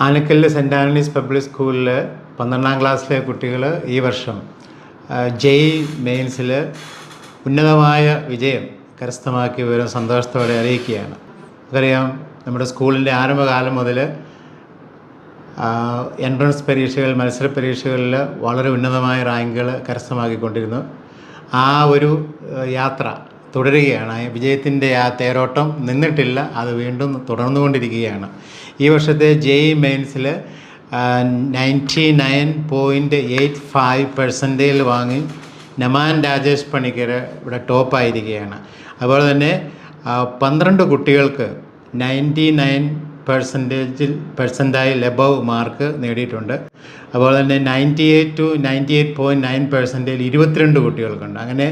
Anakkallu saint Antony's public സ്കൂളിൽ പന്ത്രണ്ടാം ക്ലാസ്സിലെ കുട്ടികൾ ഈ വർഷം ജെയ് മെയിൻസിൽ ഉന്നതമായ വിജയം കരസ്ഥമാക്കി വിവരം സന്തോഷത്തോടെ അറിയിക്കുകയാണ്. നമുക്കറിയാം നമ്മുടെ സ്കൂളിന്റെ ആരംഭകാലം മുതൽ എൻട്രൻസ് പരീക്ഷകൾ മത്സര പരീക്ഷകളിൽ വളരെ ഉന്നതമായ റാങ്കുകൾ കരസ്ഥമാക്കിക്കൊണ്ടിരുന്നു. ആ ഒരു യാത്ര തുടരുകയാണ്. വിജയത്തിന്റെ ആ തേരോട്ടം നിന്നിട്ടില്ല അത് വീണ്ടും തുടർന്നുകൊണ്ടിരിക്കുകയാണ്. ഈ വർഷത്തെ JEE മെയിൻസിൽ ninety nine point eight five പെർസെന്റേജിൽ വാങ്ങി നമാൻ രാജേഷ് പണിക്കർ ഇവിടെ ടോപ്പായിരിക്കുകയാണ്. അതുപോലെ തന്നെ പന്ത്രണ്ട് കുട്ടികൾക്ക് നയന്റി നയൻ പെർസെന്റേജിൽ പെർസെന്റായി എബവ് മാർക്ക് നേടിയിട്ടുണ്ട്. അതുപോലെ തന്നെ ninety eight to ninety eight point nine പെർസെന്റേജിൽ ഇരുപത്തിരണ്ട് കുട്ടികൾക്കുണ്ട്. അങ്ങനെ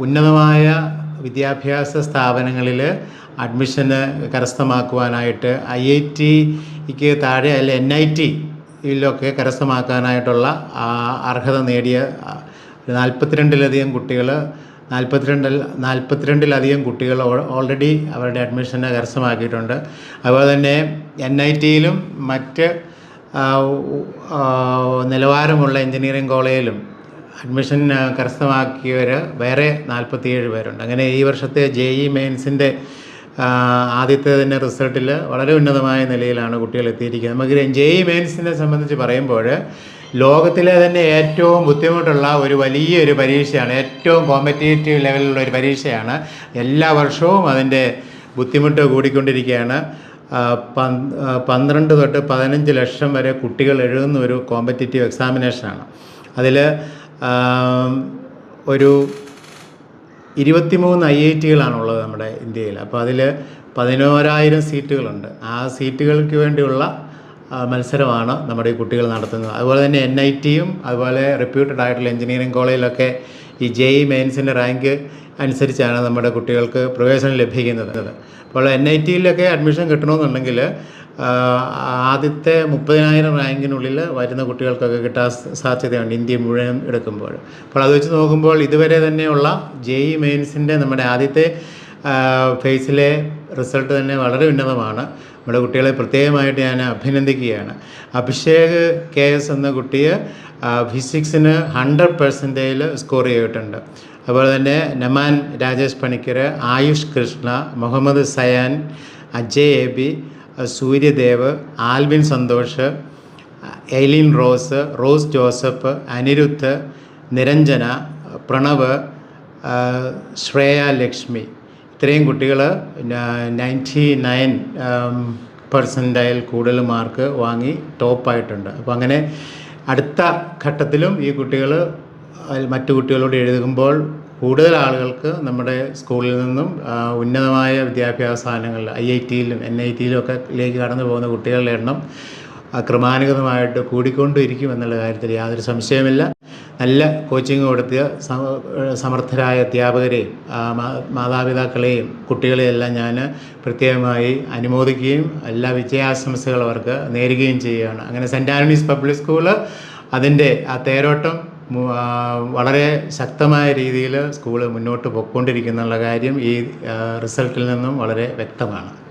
ഉന്നതമായ വിദ്യാഭ്യാസ സ്ഥാപനങ്ങളിൽ അഡ്മിഷന് കരസ്ഥമാക്കുവാനായിട്ട് ഐ ഐ ടിക്ക് താഴെ അല്ല എൻ ഐ ടിയിലൊക്കെ കരസ്ഥമാക്കാനായിട്ടുള്ള അർഹത നേടിയ നാൽപ്പത്തിരണ്ടിലധികം കുട്ടികൾ നാൽപ്പത്തിരണ്ടിൽ നാൽപ്പത്തിരണ്ടിലധികം കുട്ടികൾ ഓൾറെഡി അവരുടെ അഡ്മിഷന് കരസ്ഥമാക്കിയിട്ടുണ്ട്. അതുപോലെ തന്നെ എൻ ഐ ടിയിലും മറ്റ് നിലവാരമുള്ള എഞ്ചിനീയറിംഗ് കോളേജിലും അഡ്മിഷൻ കരസ്ഥമാക്കിയവർ വേറെ നാൽപ്പത്തിയേഴ് പേരുണ്ട്. അങ്ങനെ ഈ വർഷത്തെ ജെ ഇ മെയിൻസിന്റെ ആദ്യത്തെ തന്നെ റിസൾട്ടിൽ വളരെ ഉന്നതമായ നിലയിലാണ് കുട്ടികൾ എത്തിയിരിക്കുന്നത്. നമുക്ക് ജെ ഇ മെയിൻസിനെ സംബന്ധിച്ച് പറയുമ്പോൾ ലോകത്തിലെ തന്നെ ഏറ്റവും ബുദ്ധിമുട്ടുള്ള ഒരു വലിയൊരു പരീക്ഷയാണ് ഏറ്റവും കോമ്പറ്റേറ്റീവ് ലെവലിലുള്ള ഒരു പരീക്ഷയാണ് എല്ലാ വർഷവും അതിന്റെ ബുദ്ധിമുട്ട് കൂടിക്കൊണ്ടിരിക്കുകയാണ്. പന്ത്രണ്ട് തൊട്ട് പതിനഞ്ച് ലക്ഷം വരെ കുട്ടികൾ എഴുതുന്ന ഒരു കോമ്പറ്റേറ്റീവ് എക്സാമിനേഷനാണ് അതിൽ ഒരു ഇരുപത്തിമൂന്ന് ഐ ഐ ടികളാണുള്ളത് നമ്മുടെ ഇന്ത്യയിൽ. അപ്പോൾ അതിൽ പതിനോരായിരം സീറ്റുകളുണ്ട്. ആ സീറ്റുകൾക്ക് വേണ്ടിയുള്ള മത്സരമാണ് നമ്മുടെ ഈ കുട്ടികൾ നടത്തുന്നത്. അതുപോലെ തന്നെ എൻ ഐ ടിയും അതുപോലെ റെപ്യൂട്ടഡ് ആയിട്ടുള്ള എഞ്ചിനീയറിംഗ് കോളേജിലൊക്കെ ഈ ജെ ഇ മെയിൻസിന്റെ റാങ്ക് അനുസരിച്ചാണ് നമ്മുടെ കുട്ടികൾക്ക് പ്രവേശനം ലഭിക്കുന്നത്. അപ്പോൾ എൻ ഐ ടിയിലൊക്കെ അഡ്മിഷൻ കിട്ടണമെന്നുണ്ടെങ്കിൽ ആദ്യത്തെ മുപ്പതിനായിരം റാങ്കിനുള്ളിൽ വരുന്ന കുട്ടികൾക്കൊക്കെ കിട്ടാൻ സാധ്യതയുണ്ട് ഇന്ത്യ മുഴുവൻ എടുക്കുമ്പോൾ. അപ്പോൾ അത് വെച്ച് നോക്കുമ്പോൾ ഇതുവരെ തന്നെയുള്ള ജെ ഇ മെയിൻസിന്റെ നമ്മുടെ ആദ്യത്തെ ഫേസിലെ റിസൾട്ട് തന്നെ വളരെ ഉന്നതമാണ്. നമ്മുടെ കുട്ടികളെ പ്രത്യേകമായിട്ട് ഞാൻ അഭിനന്ദിക്കുകയാണ്. അഭിഷേക് കെ എസ് എന്ന കുട്ടിയെ ഫിസിക്സിന് ഹൺഡ്രഡ് പെർസെന്റേജിൽ സ്കോർ ചെയ്തിട്ടുണ്ട്. അതുപോലെ തന്നെ Naman Rajesh Panicker Ayush Krishna Muhammad Sayan Ajay A B Suryadev Alvin Santhosh Eileen Rose Rose Joseph Aniruddh Niranjana Pranav Shreya Lakshmi. ഇത്രയും കുട്ടികൾ നയന്റി നയൻ പെർസെന്റൈൽ കൂടുതൽ മാർക്ക് വാങ്ങി ടോപ്പായിട്ടുണ്ട് അപ്പോൾ അങ്ങനെ അടുത്ത ഘട്ടത്തിലും ഈ കുട്ടികൾ മറ്റു കുട്ടികളോട് എഴുതുമ്പോൾ കൂടുതൽ ആളുകൾക്ക് നമ്മുടെ സ്കൂളിൽ നിന്നും ഉന്നതമായ വിദ്യാഭ്യാസ സ്ഥാനങ്ങളിൽ ഐ ഐ ടിയിലും എൻ ഐ ടിയിലും ഒക്കെ ലേക്ക് കടന്നു പോകുന്ന കുട്ടികളുടെ എണ്ണം ക്രമാനുഗതമായിട്ട് കൂടിക്കൊണ്ടിരിക്കും എന്നുള്ള കാര്യത്തിൽ യാതൊരു സംശയമില്ല നല്ല കോച്ചിങ് കൊടുത്ത് സമ- സമർത്ഥരായ അധ്യാപകരെയും മാതാപിതാക്കളെയും കുട്ടികളെയും എല്ലാം ഞാൻ പ്രത്യേകമായി അനുമോദിക്കുകയും എല്ലാ വിജയാശംസകൾ അവർക്ക് നേരുകയും ചെയ്യുകയാണ്. അങ്ങനെ സെന്റ് ആന്റണീസ് പബ്ലിക് സ്കൂൾ അതിന്റെ ആ തേരോട്ടം വളരെ ശക്തമായ രീതിയിൽ സ്കൂൾ മുന്നോട്ട് പോയിക്കൊണ്ടിരിക്കുന്നുള്ള കാര്യം ഈ റിസൾട്ടിൽ നിന്നും വളരെ വ്യക്തമാണ്.